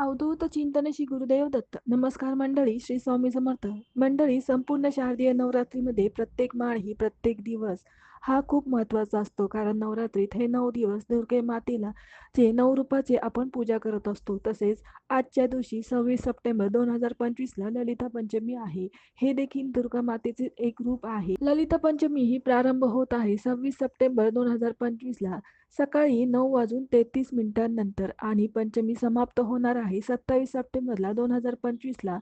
अवधूत चिंतन श्री गुरुदेव दत्त. नमस्कार मंडळी श्री स्वामी समर्थ. मंडळी संपूर्ण शारदीय नवरात्रीमध्ये प्रत्येक माळ ही प्रत्येक दिवस हा खूप महत्त्वाचा असतो. कारण नवरात्रीत हे नऊ दिवस दुर्गे मातेला जे नऊ रूपाचे आपण पूजा करत असतो. तसेच आजच्या दिवशी सव्वीस सप्टेंबर दोन हजार पंचवीसला ललिता पंचमी आहे. हे देखील दुर्गा मातेचे एक रूप आहे. ललिता पंचमी ही प्रारंभ होत आहे सव्वीस सप्टेंबर दोन हजार पंचवीसला सकाळी नऊ वाजून तेहतीस मिनिटांनंतर आणि पंचमी समाप्त होणार आहे सत्तावीस सप्टेंबरला दोन हजार पंचवीसला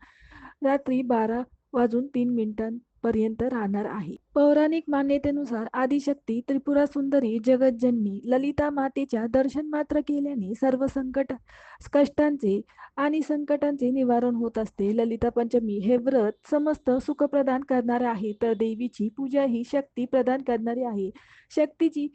रात्री बारा वाजून तीन पर्यंत राहणार आहे. पौराणिक मान्यतेनुसार आदिशक्ती त्रिपुरा सुंदरी जगज्जननी ललिता मातेच्या दर्शन मात्र केल्याने सर्व संकट कष्टांचे आणि संकटांचे निवारण होत असते. ललिता पंचमी हे व्रत समस्त सुख प्रदान करणारे आहे तर देवीची पूजा ही शक्ती प्रदान करणारी आहे. शक्तीची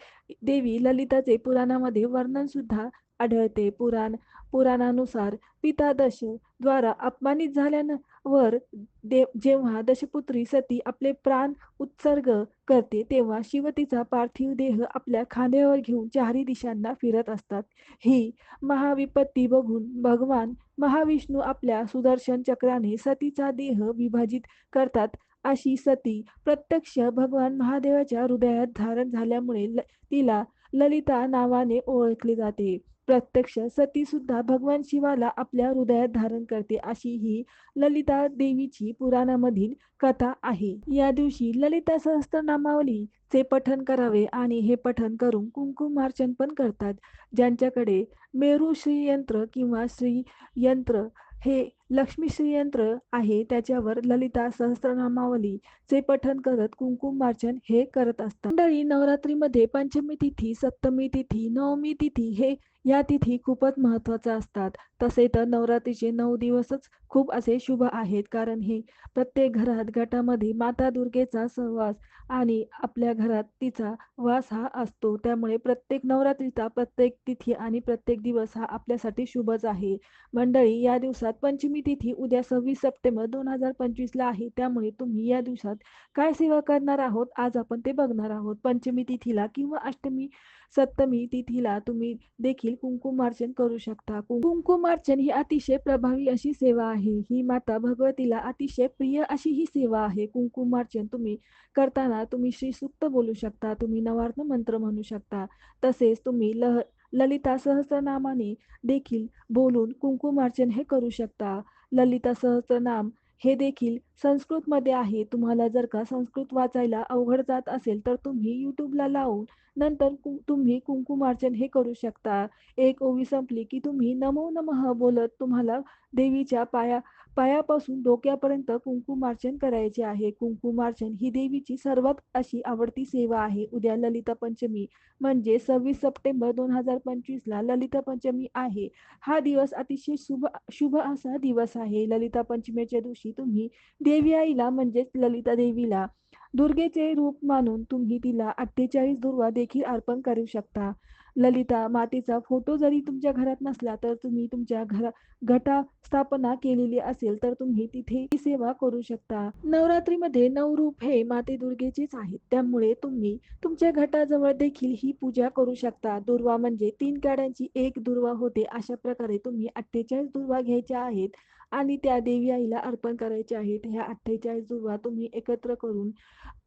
देवी ललिताचे पुराणामध्ये वर्णन सुद्धा आढळते. पुराण पुराणानुसार पिता दश द्वारा अपमानित झाल्यावर देव जेव्हा दशपुत्री सती आपले प्राण उत्सर्ग करते तेव्हा शिव तिचा पार्थिव देह आपल्या खांद्यावर घेऊन चारही दिशांना फिरत असतात. ही महाविपत्ती बघून भगवान महाविष्णू आपल्या सुदर्शन चक्राने सतीचा देह विभाजित करतात. अशी सती प्रत्यक्ष भगवान महादेवाच्या हृदयात धारण झाल्यामुळे तिला ललिता नावाने ओळखले जाते. प्रत्यक्ष सती सुद्धा भगवान शिवाला आपल्या हृदयात धारण करते अशी ही ललिता देवीची पुराणामधील कथा आहे. या दिवशी ललिता सहस्त्रनामावलीचे पठन करावे आणि हे पठन करून कुंकुमार्चन पण करतात. ज्यांच्याकडे मेरू श्रीयंत्र किंवा श्रीयंत्र हे लक्ष्मी श्रीयंत्र आहे त्याच्यावर ललिता सहस्त्रनामावलीचे पठन करत कुंकुमार्चन हे करत असतात. मंडळी नवरात्रीमध्ये पंचमी तिथी सप्तमी तिथी नवमी तिथी हे या तिथी खूपच महत्त्वाच्या असतात. तसे तर नवरात्रीचे नऊ दिवसच खूप असे शुभ आहेत कारण हे प्रत्येक घरात गटामध्ये माता दुर्गेचा सहवास आणि आपल्या घरात तिचा वास हा असतो. त्यामुळे प्रत्येक नवरात्रीचा प्रत्येक तिथी आणि प्रत्येक दिवस हा आपल्यासाठी शुभच आहे. मंडळी या दिवसात पंचमी तिथी उद्या सव्वीस सप्टेंबर दोन हजार पंचवीसला आहे. त्यामुळे तुम्ही या दिवसात काय सेवा करणार आहोत? आज आपण ते बघणार आहोत. पंचमी तिथीला किंवा अष्टमी सप्तमी तिथीला तुम्ही देखील कुंकुमार्चन करू शकता. कुंकुमार्चन ही अतिशय प्रभावी अशी सेवा आहे. ही माता भगवतीला अतिशय प्रिय अशी ही सेवा आहे. कुंकुमार्चन तुम्ही करताना तुम्ही श्रीसुक्त बोलू शकता. तुम्ही नवार्थ मंत्र म्हणू शकता. तसेच तुम्ही लह ललिता सहस्रनामाने देखील बोलून कुंकुमार्चन हे करू शकता. ललिता सहस्रनाम हे देखील संस्कृतमध्ये आहे. तुम्हाला जर का संस्कृत वाचायला अवघड जात असेल तर तुम्ही यूट्यूबला लावून नंतर कु तुम्ही कुंकुमार्चन हे करू शकता. एक ओवी संपली की तुम्ही नमो नमः बोलत तुम्हाला देवीच्या पाया पायापासून डोक्यापर्यंत कुंकुमार्चन करायचे आहे. कुंकुमार्चन ही देवीची सर्वात अशी आवडती सेवा आहे. उद्या ललिता पंचमी म्हणजे सव्वीस सप्टेंबर दोन हजार पंचवीसला ललिता पंचमी आहे. हा दिवस अतिशय शुभ शुभ असा दिवस आहे. ललिता पंचमीच्या दिवशी तुम्ही देवी आईला म्हणजेच ललिता देवीला दुर्गेचे रूप मानून तुम्ही तिला अठ्ठेचाळीस दुर्वा देखील अर्पण करू शकता. ललिता मातेचा फोटो जरी तुमच्या घरात नसला तर तुम्ही तुमच्या घरा घटा स्थापना केलेली असेल तर तुम्ही तिथे सेवा करू शकता. नवरात्रीमध्ये नऊ रूप हे माते दुर्गेचेच आहेत. त्यामुळे तुम्ही तुमच्या घटाजवळ देखील ही पूजा करू शकता. दुर्वा म्हणजे तीन काड्यांची एक दुर्वा होते. अशा प्रकारे तुम्ही अठ्ठेचाळीस दुर्वा घ्यायच्या आहेत. आणि त्या देवी आईला अर्पण करायचे आहेत. ह्या अठ्ठेचाळीस दुर्वा तुम्ही एकत्र करून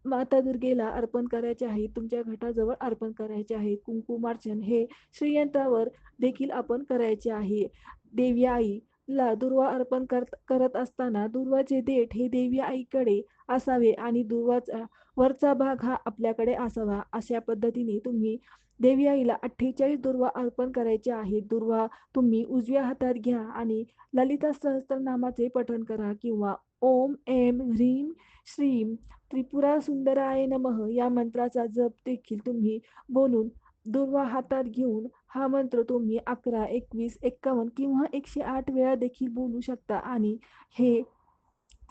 माता दुर्गेला अर्पण करायचे आहे तुमच्या घटाजवळ अर्पण करायचे आहे. कुंकुमार्चन हे श्रीयंत्रावर देखील आपण करायचे आहे. देवी आई ला दुर्वा अर्पण करत करत असताना दुर्वाचे देठ हे देवी आईकडे असावे आणि दुर्वाचा वरचा भाग हा आपल्याकडे असावा. अशा पद्धतीने तुम्ही देवी आईला अठ्ठेचाळीस दुर्वा अर्पण करायचे आहे दुर्वा तुम्ही उजव्या हातात घ्या आणि ललिता सहस्त्रनामाचे पठण करा किंवा ओम एम ह्रीम श्रीम त्रिपुरा सुंदराय नमः या मंत्राचा जप देखील तुम्ही बोलून दुर्वा हातात घेऊन हा मंत्र तुम्ही अकरा एकवीस एक्कावन्न किंवा एकशे आठ वेळा देखील बोलू शकता. आणि हे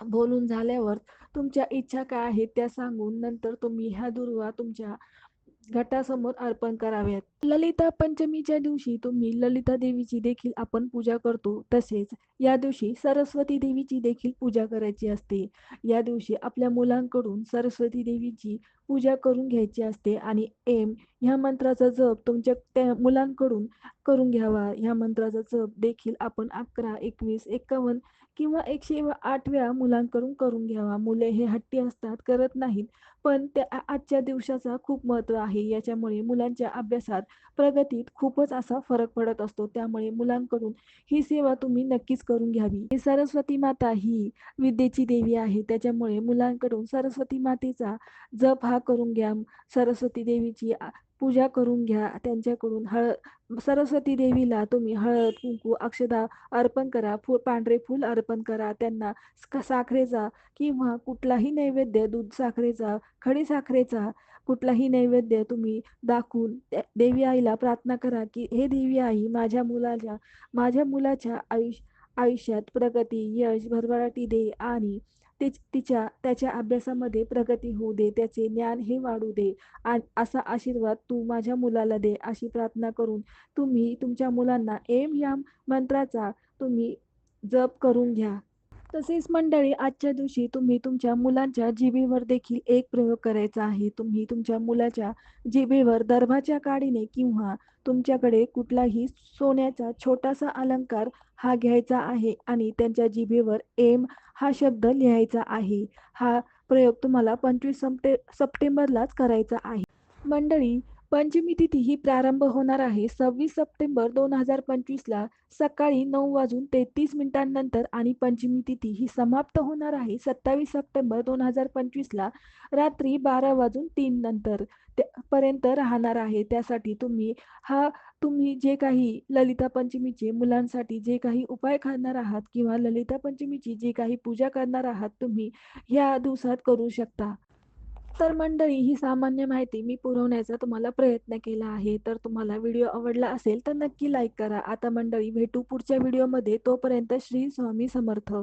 बोलून झाल्यावर तुमच्या इच्छा काय आहेत त्या सांगून नंतर तुम्ही ह्या दुर्वा तुमच्या घटासमोर अर्पण कराव्यात. ललिता पंचमीच्या दिवशी तुम्ही ललिता देवीची देखील आपण पूजा करतो तसेच या दिवशी सरस्वती देवीची देखील पूजा करायची असते. या दिवशी आपल्या मुलांकडून सरस्वती देवीची पूजा करून घ्यायची असते आणि एम ह्या मंत्राचा जप तुमच्या त्या मुलांकडून करून घ्यावा. ह्या मंत्राचा जप देखील आपण अकरा एकवीस एकावन्न किंवा एकशे आठ वेळा मुलांकडून करून घ्यावा. मुले हे हट्टी असतात करत नाहीत. पण त्या आजच्या दिवसाचा खूप महत्त्व आहे. याच्यामुळे मुलांच्या अभ्यासात प्रगतीत खूपच असा फरक पडत असतो. त्यामुळे मुलांकडून ही सेवा तुम्ही नक्कीच करून घ्यावी. सरस्वती माता ही विद्येची देवी आहे. त्याच्यामुळे मुलांकडून सरस्वती मातेचा जप हा करून घ्या. सरस्वती देवीची पूजा करून घ्या त्यांच्याकडून हळद सरस्वती देवीला तुम्ही हळद कुंकू अक्षदा अर्पण करा फुल पांढरे फूल अर्पण करा त्यांना साखरेचा किंवा कुठलाही नैवेद्य दूध साखरेचा खडी साखरेचा कुठलाही नैवेद्य तुम्ही दाखवून देवी आईला प्रार्थना करा की हे देवी आई माझ्या मुलाच्या माझ्या मुलाच्या आयुष्य आयुष्यात प्रगती यश भरभराटी दे आणि तिच तिच्या त्याच्या अभ्यासामध्ये प्रगती होऊ दे त्याचे ज्ञान हे वाढू दे. आणि असा आशीर्वाद तू माझ्या मुलाला दे अशी प्रार्थना करून तुम्ही तुमच्या मुलांना एम याम मंत्राचा तुम्ही जप करून घ्या. तसेच मंडळी आजच्या दिवशी तुम्ही तुमच्या मुलांच्या जिभेवर देखील एक प्रयोग करायचा आहे. तुम्ही तुमच्या मुलाच्या जिभेवर दर्भाच्या काडीने किंवा तुमच्याकडे कुठलाही सोन्याचा छोटासा अलंकार हा घ्यायचा आहे आणि त्यांच्या जिभेवर एम हा शब्द लिहायचा आहे. हा प्रयोग तुम्हाला पंचवीस सप्टे सप्टेंबरलाच करायचा आहे. मंडळी पंचमी तिथी ही प्रारंभ होणार आहे. सव्वीस सप्टेंबर दोन हजार पंचवीसला सकाळी नऊ वाजून तेहतीस मिनिटांनंतर आणि पंचमी तिथी ही समाप्त होणार आहे. सत्तावीस सप्टेंबर दोन हजार पंचवीसला रात्री बारा वाजून तीन नंतर त्या- पर्यंत राहणार आहे. त्यासाठी तुम्ही हा तुम्ही जे काही ललिता पंचमीचे मुलांसाठी जे काही उपाय करणार आहात किंवा ललिता पंचमीची जी काही पूजा करणार आहात तुम्ही ह्या दिवसात करू शकता. तर मंडळी ही सामान्य माहिती मी पुरवण्याचा तुम्हाला प्रयत्न केला आहे. तर तुम्हाला व्हिडिओ आवडला असेल तर नक्की लाईक करा. आता मंडळी भेटू पुढच्या व्हिडिओमध्ये. तोपर्यंत श्री स्वामी समर्थ.